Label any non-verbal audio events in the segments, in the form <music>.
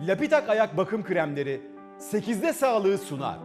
Lapitak ayak bakım kremleri 8'de sağlığı sunar.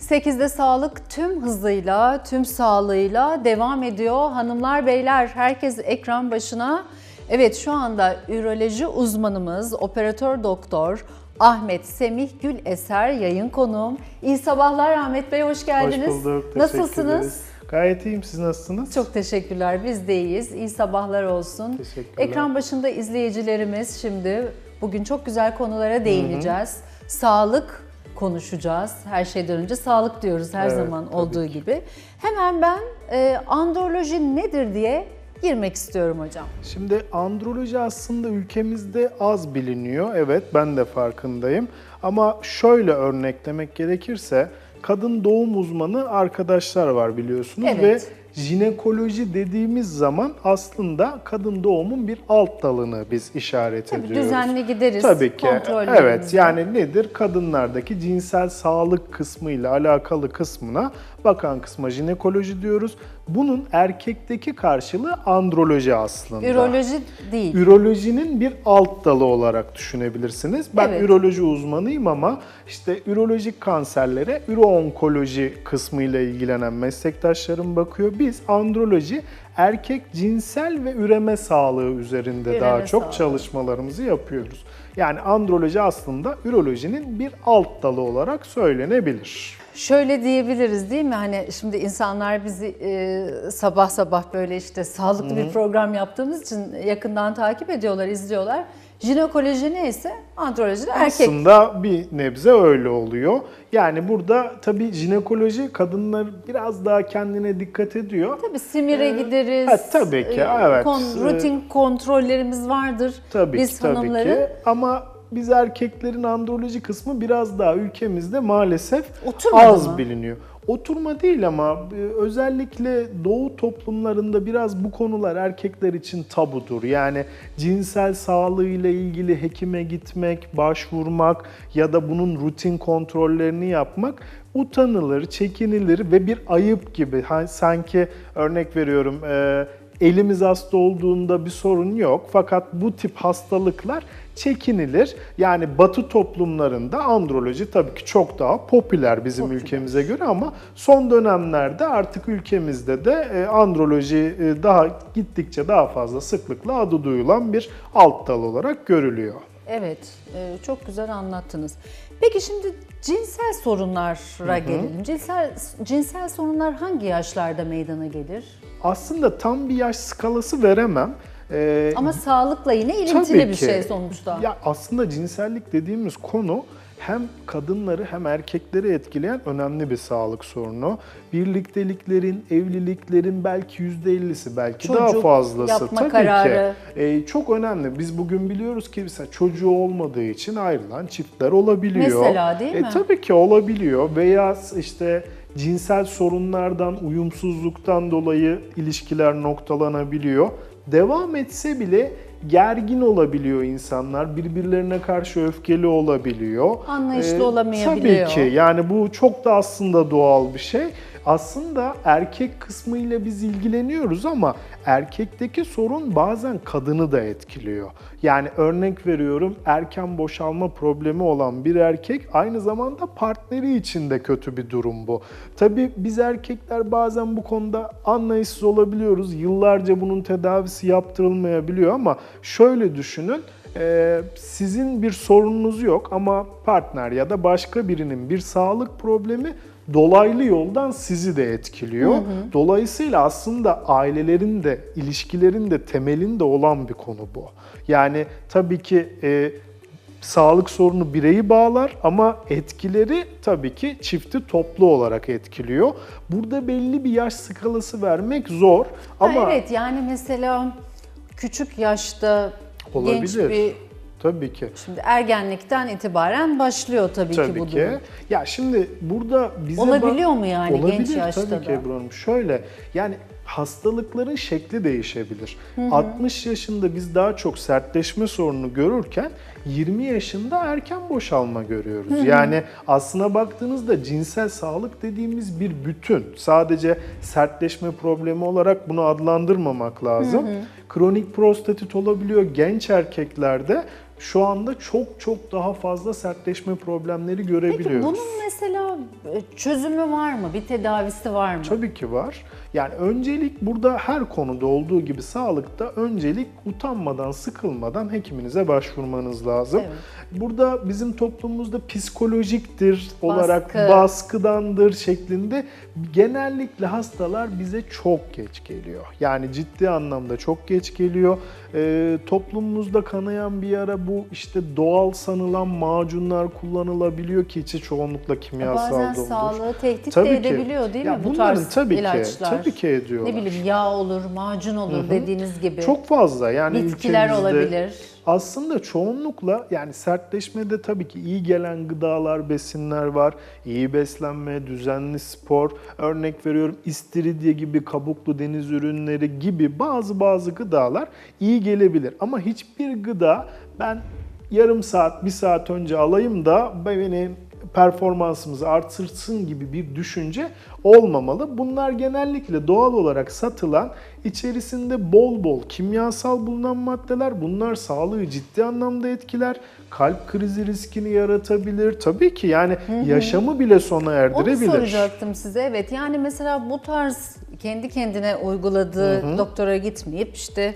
8'de sağlık tüm hızıyla, tüm sağlığıyla devam ediyor. Hanımlar, beyler herkes ekran başına. Evet şu anda üroloji uzmanımız, operatör doktor Ahmet Semih Gül Eser yayın konuğum. İyi sabahlar Ahmet Bey, hoş geldiniz. Hoş bulduk. teşekkür Nasılsınız? ederiz. Gayet iyiyim. Siz nasılsınız? Çok teşekkürler. Biz de iyiyiz. İyi sabahlar olsun. Teşekkürler. Ekran başında izleyicilerimiz şimdi bugün çok güzel konulara değineceğiz. Sağlık konuşacağız. Her şeyden önce sağlık diyoruz her Evet, zaman olduğu ki. gibi. Hemen ben e, androloji nedir diye girmek istiyorum hocam. Şimdi androloji aslında ülkemizde az biliniyor. Evet ben de farkındayım. Ama şöyle örneklemek gerekirse kadın doğum uzmanı arkadaşlar var biliyorsunuz Evet. ve jinekoloji dediğimiz zaman aslında kadın doğumun bir alt dalını biz işaret Tabii ediyoruz. düzenli gideriz. Tabii ki. Evet yani nedir? Kadınlardaki cinsel sağlık kısmı ile alakalı kısmına bakan kısma jinekoloji diyoruz. Bunun erkekteki karşılığı androloji aslında. Üroloji değil. Ürolojinin bir alt dalı olarak düşünebilirsiniz. Ben Evet. üroloji uzmanıyım ama işte ürolojik kanserlere üroonkoloji kısmıyla ilgilenen meslektaşlarım bakıyor. Biz androloji erkek cinsel ve üreme sağlığı üzerinde Üreme daha çok sağlığı. çalışmalarımızı yapıyoruz. Yani androloji aslında ürolojinin bir alt dalı olarak söylenebilir. Şöyle diyebiliriz değil mi? Hani şimdi insanlar bizi e, sabah sabah böyle işte sağlıklı bir program yaptığımız için yakından takip ediyorlar, izliyorlar. Jinekoloji neyse androloji de erkek. Aslında bir nebze öyle oluyor. Yani burada tabii jinekoloji kadınlar biraz daha kendine dikkat ediyor. Tabii simire Ee, gideriz. ha, tabii ki, e, evet. rutin kontrollerimiz vardır. Tabii Biz ki tabii hanımların ki. Ama biz erkeklerin androloji kısmı biraz daha ülkemizde maalesef Oturmadı az mı? biliniyor. Oturma değil ama e, özellikle doğu toplumlarında biraz bu konular erkekler için tabudur. Yani cinsel sağlığıyla ilgili hekime gitmek, başvurmak ya da bunun rutin kontrollerini yapmak utanılır, çekinilir ve bir ayıp gibi. Sanki örnek veriyorum e, elimiz hasta olduğunda bir sorun yok fakat bu tip hastalıklar çekinilir. Yani batı toplumlarında androloji tabii ki çok daha popüler bizim Popüler. ülkemize göre ama son dönemlerde artık ülkemizde de e, androloji e, daha gittikçe daha fazla sıklıkla adı duyulan bir alt dal olarak görülüyor. Evet, e, çok güzel anlattınız. Peki şimdi cinsel sorunlara gelelim. Cinsel cinsel sorunlar hangi yaşlarda meydana gelir? Aslında tam bir yaş skalası veremem. Ee, Ama sağlıkla yine ilintili bir ki. şey sonuçta. Ya aslında cinsellik dediğimiz konu hem kadınları hem erkekleri etkileyen önemli bir sağlık sorunu. Birlikteliklerin, evliliklerin belki %50'si, belki daha Çocuk fazlası yapma tabii kararı. ki. Ee, çok önemli. Biz bugün biliyoruz ki mesela çocuğu olmadığı için ayrılan çiftler olabiliyor. Mesela değil E, mi? tabii ki olabiliyor veya işte cinsel sorunlardan, uyumsuzluktan dolayı ilişkiler noktalanabiliyor. Devam etse bile gergin olabiliyor insanlar, birbirlerine karşı öfkeli olabiliyor. Anlayışlı Ee, olamayabiliyor. Tabii ki yani bu çok da aslında doğal bir şey. Aslında erkek kısmıyla biz ilgileniyoruz ama erkekteki sorun bazen kadını da etkiliyor. Yani örnek veriyorum erken boşalma problemi olan bir erkek aynı zamanda partneri için de kötü bir durum bu. Tabii biz erkekler bazen bu konuda anlayışsız olabiliyoruz. Yıllarca bunun tedavisi yaptırılmayabiliyor ama şöyle düşünün. Sizin bir sorununuz yok ama partner ya da başka birinin bir sağlık problemi dolaylı yoldan sizi de etkiliyor. Dolayısıyla aslında ailelerin de, ilişkilerin de temelinde olan bir konu bu. Yani tabii ki e, sağlık sorunu bireyi bağlar ama etkileri tabii ki çifti toplu olarak etkiliyor. Burada belli bir yaş skalası vermek zor Ha, ama evet yani mesela küçük yaşta genç olabilir. bir Tabii ki. şimdi ergenlikten itibaren başlıyor tabii, Tabii ki bu ki. durum. Ya şimdi burada bize Olabiliyor mu yani genç Olabilir yaşta tabii ki da? Ebru Hanım. Şöyle yani hastalıkların şekli değişebilir. 60 yaşında biz daha çok sertleşme sorunu görürken 20 yaşında erken boşalma görüyoruz. Yani aslına baktığınızda cinsel sağlık dediğimiz bir bütün. Sadece sertleşme problemi olarak bunu adlandırmamak lazım. Kronik prostatit olabiliyor genç erkeklerde şu anda çok çok daha fazla sertleşme problemleri Peki görebiliyoruz. bunun mesela e, çözümü var mı? Bir tedavisi var mı? Tabii ki var. Yani öncelik burada her konuda olduğu gibi sağlıkta öncelik utanmadan, sıkılmadan hekiminize başvurmanız lazım. Evet. Burada bizim toplumumuzda psikolojiktir olarak Baskı. baskıdandır şeklinde genellikle hastalar bize çok geç geliyor. Yani ciddi anlamda çok geç geliyor. Ee, toplumumuzda kanayan bir yara bu işte doğal sanılan macunlar kullanılabiliyor ki içi çoğunlukla kimyasal Bazen sağlığı tehdit Tabii de ki. edebiliyor değil Ya mi bu bunların tarz tabii ki, ilaçlar? tabii ki ediyorlar. Ne bileyim yağ olur, macun olur dediğiniz gibi. Çok fazla yani Bitkiler olabilir. Aslında çoğunlukla yani sertleşmede tabii ki iyi gelen gıdalar, besinler var. İyi beslenme, düzenli spor. Örnek veriyorum istiridye gibi kabuklu deniz ürünleri gibi bazı bazı gıdalar iyi gelebilir. Ama hiçbir gıda ben yarım saat, bir saat önce alayım da beni performansımızı artırsın gibi bir düşünce olmamalı. Bunlar genellikle doğal olarak satılan, içerisinde bol bol kimyasal bulunan maddeler. Bunlar sağlığı ciddi anlamda etkiler. Kalp krizi riskini yaratabilir. Tabii ki yani yaşamı bile sona Onu erdirebilir. soracaktım size. Evet yani mesela bu tarz kendi kendine uyguladığı doktora gitmeyip işte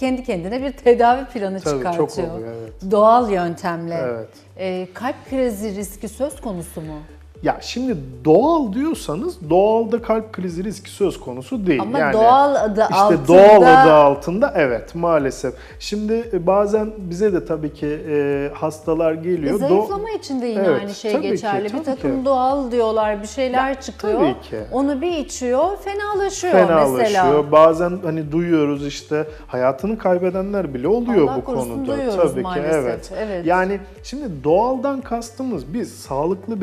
kendi kendine bir tedavi planı Tabii, çok çıkartıyor. oluyor, evet. Doğal yöntemle. Evet. Ee, kalp krizi riski söz konusu mu? Ya şimdi doğal diyorsanız doğalda kalp krizi riski söz konusu değil. Ama yani doğal adı işte altında... doğal adı altında evet maalesef. Şimdi e, bazen bize de tabii ki e, hastalar E, geliyor. Do- zayıflama için de yine Evet, aynı şey ki, geçerli. tabii bir takım ki. doğal diyorlar, bir şeyler çıkıyor. tabii ki. Onu bir içiyor, fenalaşıyor, fenalaşıyor. mesela. Bazen hani duyuyoruz işte hayatını kaybedenler bile oluyor Allah bu konuda. duyuyoruz Tabii maalesef, ki evet. evet. Yani şimdi doğaldan kastımız biz sağlıklı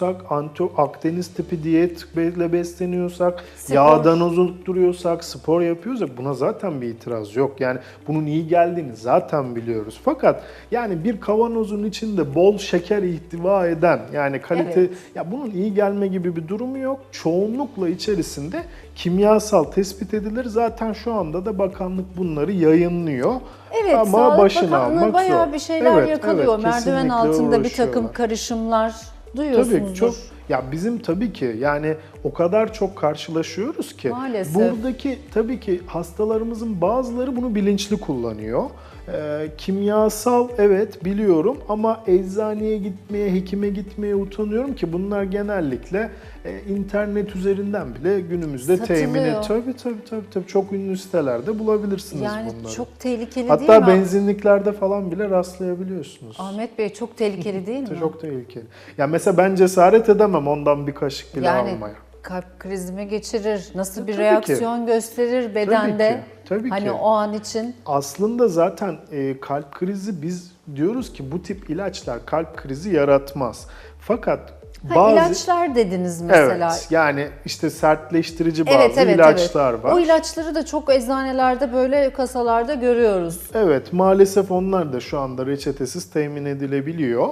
besleniyorsak, anti Akdeniz tipi diyetle besleniyorsak, Spor. yağdan uzak duruyorsak, spor yapıyorsak buna zaten bir itiraz yok. Yani bunun iyi geldiğini zaten biliyoruz. Fakat yani bir kavanozun içinde bol şeker ihtiva eden yani kalite Evet. ya bunun iyi gelme gibi bir durumu yok. Çoğunlukla içerisinde kimyasal tespit edilir. Zaten şu anda da bakanlık bunları yayınlıyor. Evet, Ama Sağlık başını Bakanlığı almak bayağı zor. bir şeyler Evet, yakalıyor. evet, Merdiven altında bir takım karışımlar duyuyorsunuzdur. Tabii çok ya bizim tabii ki yani o kadar çok karşılaşıyoruz ki Maalesef. buradaki tabii ki hastalarımızın bazıları bunu bilinçli kullanıyor. Ee, kimyasal evet biliyorum ama eczaneye gitmeye, hekime gitmeye utanıyorum ki bunlar genellikle e, internet üzerinden bile günümüzde Satılıyor. temin et. Tabii tabii tabii tabii çok ünlü sitelerde bulabilirsiniz Yani bunları. çok tehlikeli değil mi? Hatta benzinliklerde falan bile rastlayabiliyorsunuz. Ahmet Bey çok tehlikeli değil <laughs> mi? Çok tehlikeli. Ya mesela ben cesaret edemem ondan bir kaşık bile yani almaya. Kalp krizi mi geçirir? Nasıl bir Tabii reaksiyon gösterir bedende? ki, tabii hani ki. o an için Aslında zaten e, kalp krizi biz diyoruz ki bu tip ilaçlar kalp krizi yaratmaz. Fakat ha, bazı ilaçlar dediniz mesela. Evet yani işte sertleştirici bazı Evet evet ilaçlar evet. var. O ilaçları da çok eczanelerde böyle kasalarda görüyoruz. Evet maalesef onlar da şu anda reçetesiz temin edilebiliyor.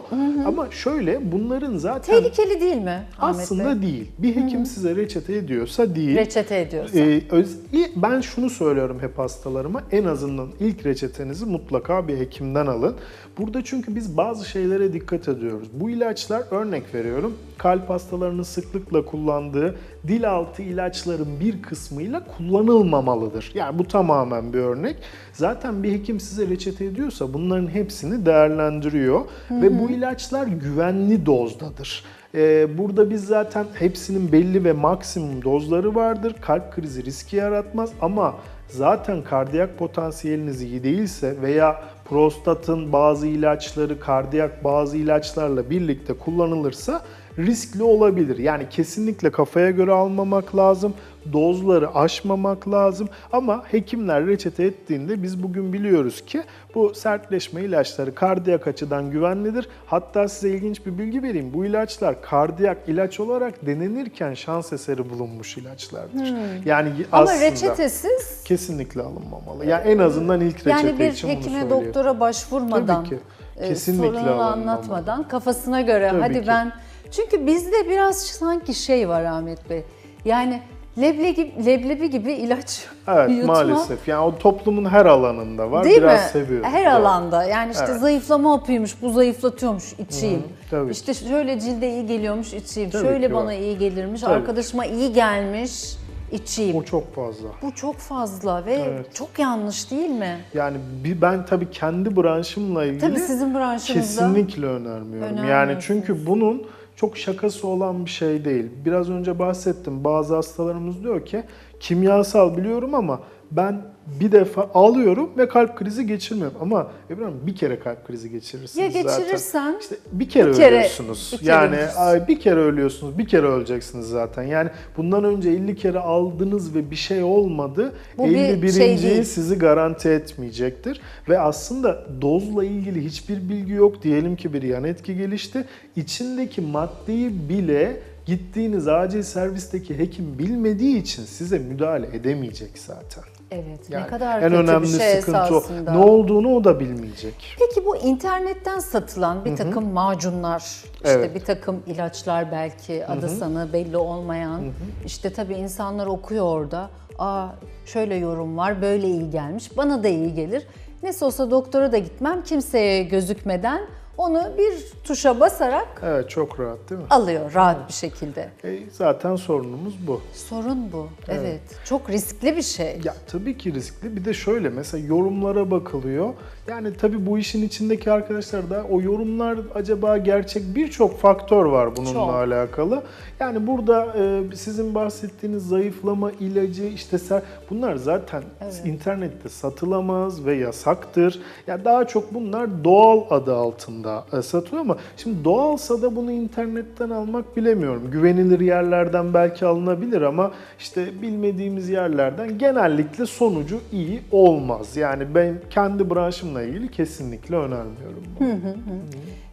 Ama şöyle bunların zaten Tehlikeli değil mi Ahmet aslında Bey? değil. Bir hekim size reçete ediyorsa değil. Reçete ediyorsa. Ee, öz- ben şunu söylüyorum hep hastalarıma en azından ilk reçetenizi mutlaka bir hekimden alın. Burada çünkü biz bazı şeylere dikkat ediyoruz. Bu ilaçlar örnek veriyorum kalp hastalarının sıklıkla kullandığı dil altı ilaçların bir kısmıyla kullanılmamalıdır. Yani bu tamamen bir örnek. Zaten bir hekim size reçete ediyorsa bunların hepsini değerlendiriyor ve bu ilaçlar güvenli dozdadır. Ee, burada biz zaten hepsinin belli ve maksimum dozları vardır. Kalp krizi riski yaratmaz ama zaten kardiyak potansiyeliniz iyi değilse veya prostatın bazı ilaçları kardiyak bazı ilaçlarla birlikte kullanılırsa riskli olabilir. Yani kesinlikle kafaya göre almamak lazım. Dozları aşmamak lazım. Ama hekimler reçete ettiğinde biz bugün biliyoruz ki bu sertleşme ilaçları kardiyak açıdan güvenlidir. Hatta size ilginç bir bilgi vereyim. Bu ilaçlar kardiyak ilaç olarak denenirken şans eseri bulunmuş ilaçlar,dır Yani Hmm. Ama aslında reçetesiz kesinlikle alınmamalı. Yani en azından ilk reçete yani bir için hekime doktora başvurmadan Tabii ki. e, Kesinlikle sorununu anlatmadan kafasına göre Tabii hadi ki. ben çünkü bizde biraz sanki şey var Ahmet Bey. Yani Leblebi, leblebi gibi ilaç Evet <laughs> yutma. maalesef. Yani o toplumun her alanında var. Değil Biraz mi? seviyoruz. Her Doğru. alanda. Yani işte Evet. zayıflama hapıymış, bu zayıflatıyormuş, içeyim. tabii işte şöyle cilde iyi geliyormuş, içeyim. Tabii şöyle bana var. iyi gelirmiş, Tabii. arkadaşıma iyi gelmiş, içeyim. O çok fazla. Bu çok fazla ve Evet. çok yanlış değil mi? Yani bir, ben tabii kendi branşımla ilgili Tabii sizin branşınızda. kesinlikle önermiyorum. Yani çünkü bunun çok şakası olan bir şey değil. Biraz önce bahsettim. Bazı hastalarımız diyor ki kimyasal biliyorum ama ben bir defa alıyorum ve kalp krizi geçirmiyorum. Ama İbrahim bir kere kalp krizi geçirirsiniz Ya zaten. geçirirsen İşte bir kere Bir kere- ölüyorsunuz. bir kere yani ay, bir kere ölüyorsunuz, bir kere öleceksiniz zaten. Yani bundan önce 50 kere aldınız ve bir şey olmadı. Bu bir 51. şey değil. sizi garanti etmeyecektir. Ve aslında dozla ilgili hiçbir bilgi yok. Diyelim ki bir yan etki gelişti. İçindeki maddeyi bile gittiğiniz acil servisteki hekim bilmediği için size müdahale edemeyecek zaten. Evet Yani ne kadar en kötü önemli bir şey sıkıntı esasında. o. Ne olduğunu o da bilmeyecek. Peki bu internetten satılan bir takım macunlar, işte Evet. bir takım ilaçlar belki adı sanı belli olmayan, işte tabii insanlar okuyor orada. Aa şöyle yorum var, böyle iyi gelmiş, bana da iyi gelir. Nasıl olsa doktora da gitmem, kimseye gözükmeden onu bir tuşa basarak Evet çok rahat değil mi? alıyor rahat bir şekilde. E, zaten sorunumuz bu. Sorun bu. Evet. Çok riskli bir şey. Ya tabii ki riskli. Bir de şöyle mesela yorumlara bakılıyor. Yani tabii bu işin içindeki arkadaşlar da o yorumlar acaba gerçek birçok faktör var bununla Çok. alakalı. Yani burada e, sizin bahsettiğiniz zayıflama ilacı işte ser- bunlar zaten internette satılamaz ve yasaktır. Ya daha çok bunlar doğal adı altında e, satılıyor ama şimdi doğalsa da bunu internetten almak bilemiyorum. Güvenilir yerlerden belki alınabilir ama işte bilmediğimiz yerlerden genellikle sonucu iyi olmaz. Yani ben kendi branşımla ilgili kesinlikle önermiyorum. bunu.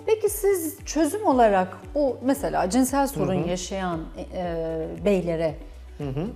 Peki siz çözüm olarak bu mesela cinsel sorun yaşayan e, beylere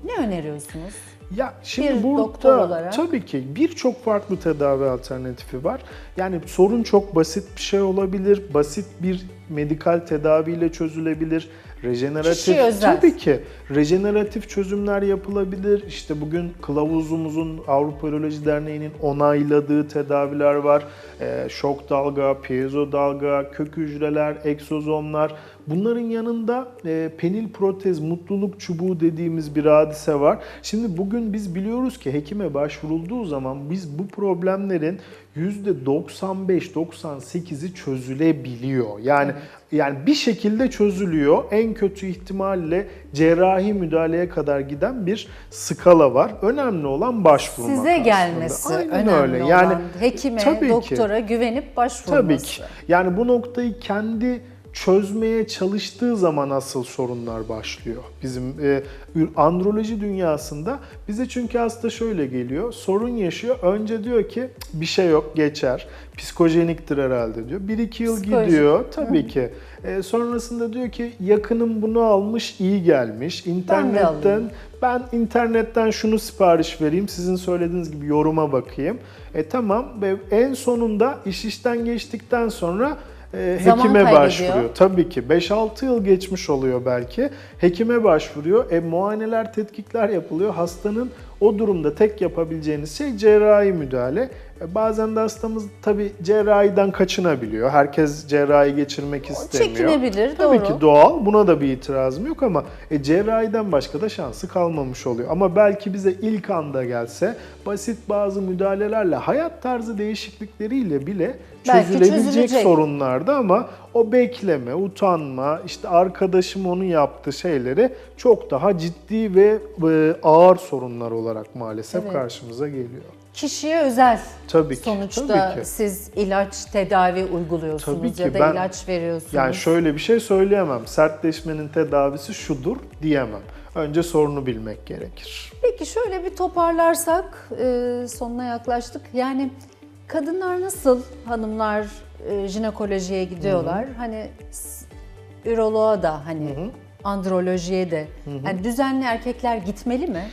ne öneriyorsunuz? Ya şimdi Bir burada olarak- tabii ki birçok farklı tedavi alternatifi var. Yani sorun çok basit bir şey olabilir. Basit bir medikal tedaviyle çözülebilir. Rejeneratif tabii ki rejeneratif çözümler yapılabilir. İşte bugün kılavuzumuzun Avrupa Uroloji Derneği'nin onayladığı tedaviler var. Ee, şok dalga, piezo dalga, kök hücreler, egzozomlar. Bunların yanında e, penil protez, mutluluk çubuğu dediğimiz bir hadise var. Şimdi bugün biz biliyoruz ki hekime başvurulduğu zaman biz bu problemlerin %95-98'i çözülebiliyor. Yani yani bir şekilde çözülüyor. En kötü ihtimalle cerrahi müdahaleye kadar giden bir skala var. Önemli olan başvurmak Size aslında. gelmesi Aynen önemli öyle. olan. Yani Hekime, tabii ki. doktora güvenip başvurması. Tabii ki. Yani bu noktayı kendi çözmeye çalıştığı zaman asıl sorunlar başlıyor. Bizim e, androloji dünyasında bize çünkü hasta şöyle geliyor. Sorun yaşıyor. Önce diyor ki bir şey yok geçer. Psikojeniktir herhalde diyor. 1-2 yıl Psikolojik. gidiyor. Tabii ki. E, sonrasında diyor ki yakınım bunu almış iyi gelmiş. İnternetten alayım. ben internetten şunu sipariş vereyim. Sizin söylediğiniz gibi yoruma bakayım. E tamam ve en sonunda iş işten geçtikten sonra e, Zaman hekime kaybediyor. başvuruyor. Tabii ki 5-6 yıl geçmiş oluyor belki. Hekime başvuruyor. E muayeneler, tetkikler yapılıyor. Hastanın o durumda tek yapabileceğiniz şey cerrahi müdahale. E, bazen de hastamız tabii cerrahiden kaçınabiliyor. Herkes cerrahi geçirmek istemiyor. çekinebilir, Tabii doğru. ki doğal. Buna da bir itirazım yok ama e, cerrahiden başka da şansı kalmamış oluyor. Ama belki bize ilk anda gelse basit bazı müdahalelerle hayat tarzı değişiklikleriyle bile Belki çözülebilecek çözülecek. sorunlardı ama o bekleme, utanma, işte arkadaşım onu yaptı şeyleri çok daha ciddi ve e, ağır sorunlar olarak maalesef Evet. karşımıza geliyor. Kişiye özel Tabii ki. sonuçta tabii ki. siz ilaç tedavi uyguluyorsunuz Tabii ki. ya da Ben- ilaç veriyorsunuz. Yani şöyle bir şey söyleyemem. Sertleşmenin tedavisi şudur diyemem. Önce sorunu bilmek gerekir. Peki şöyle bir toparlarsak e, sonuna yaklaştık. Yani kadınlar nasıl hanımlar e, jinekolojiye gidiyorlar? Hani s- üroloğa da hani androlojiye de. Hani düzenli erkekler gitmeli mi?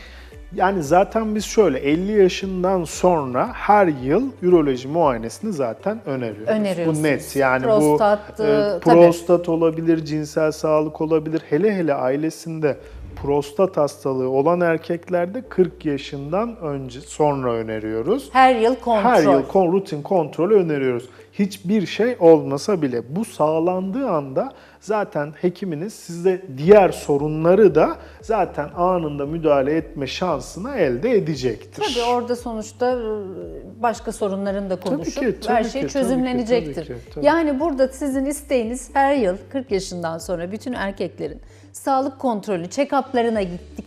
Yani zaten biz şöyle 50 yaşından sonra her yıl üroloji muayenesini zaten öneriyoruz. Öneriyorsunuz. Bu net yani Prostat, bu e, e, tabii. prostat olabilir, cinsel sağlık olabilir. Hele hele ailesinde prostat hastalığı olan erkeklerde 40 yaşından önce sonra öneriyoruz. Her yıl kontrol. Her yıl kon, rutin kontrol öneriyoruz. Hiçbir şey olmasa bile bu sağlandığı anda zaten hekiminiz size diğer sorunları da zaten anında müdahale etme şansını elde edecektir. Tabii orada sonuçta e, başka sorunların da konuşup ki, tabii her ki, şey tabii ki, çözümlenecektir. tabii ki, tabii. Yani burada sizin isteğiniz her yıl 40 yaşından sonra bütün erkeklerin sağlık kontrolü, check-up'larına gittik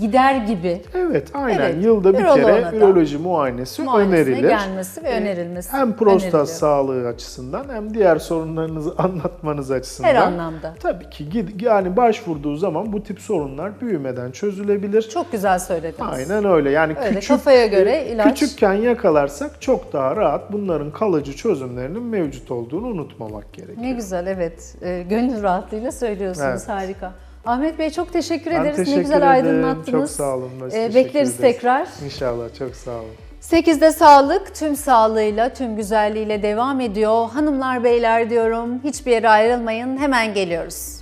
gider gibi Evet, aynen. Evet, Yılda bir kere üroloji muayenesi, muayenesine önerilir. gelmesi ve önerilmesi Hem prostat öneriliyor. sağlığı açısından hem diğer sorunlarınızı <laughs> anlatmanız açısından. Her anlamda. Tabii ki yani başvurduğu zaman bu tip sorunlar büyümeden çözülebilir. Çok güzel söylediniz. Aynen öyle. Yani Öyle, küçük kafaya göre ilaç. küçükken yakalarsak çok daha rahat bunların kalıcı çözümlerinin mevcut olduğunu unutmamak gerekiyor. Ne güzel evet. E, gönül rahatlığıyla söylüyorsunuz. Evet. Harika. Ahmet Bey çok teşekkür Ben ederiz. teşekkür ne güzel ederim. aydınlattınız. Çok sağ olun. E, teşekkür bekleriz ederiz. tekrar. İnşallah çok sağ olun. 8'de sağlık tüm sağlığıyla, tüm güzelliğiyle devam ediyor. Hanımlar, beyler diyorum. Hiçbir yere ayrılmayın. Hemen geliyoruz.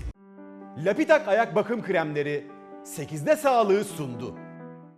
Lapitak ayak bakım kremleri 8'de sağlığı sundu.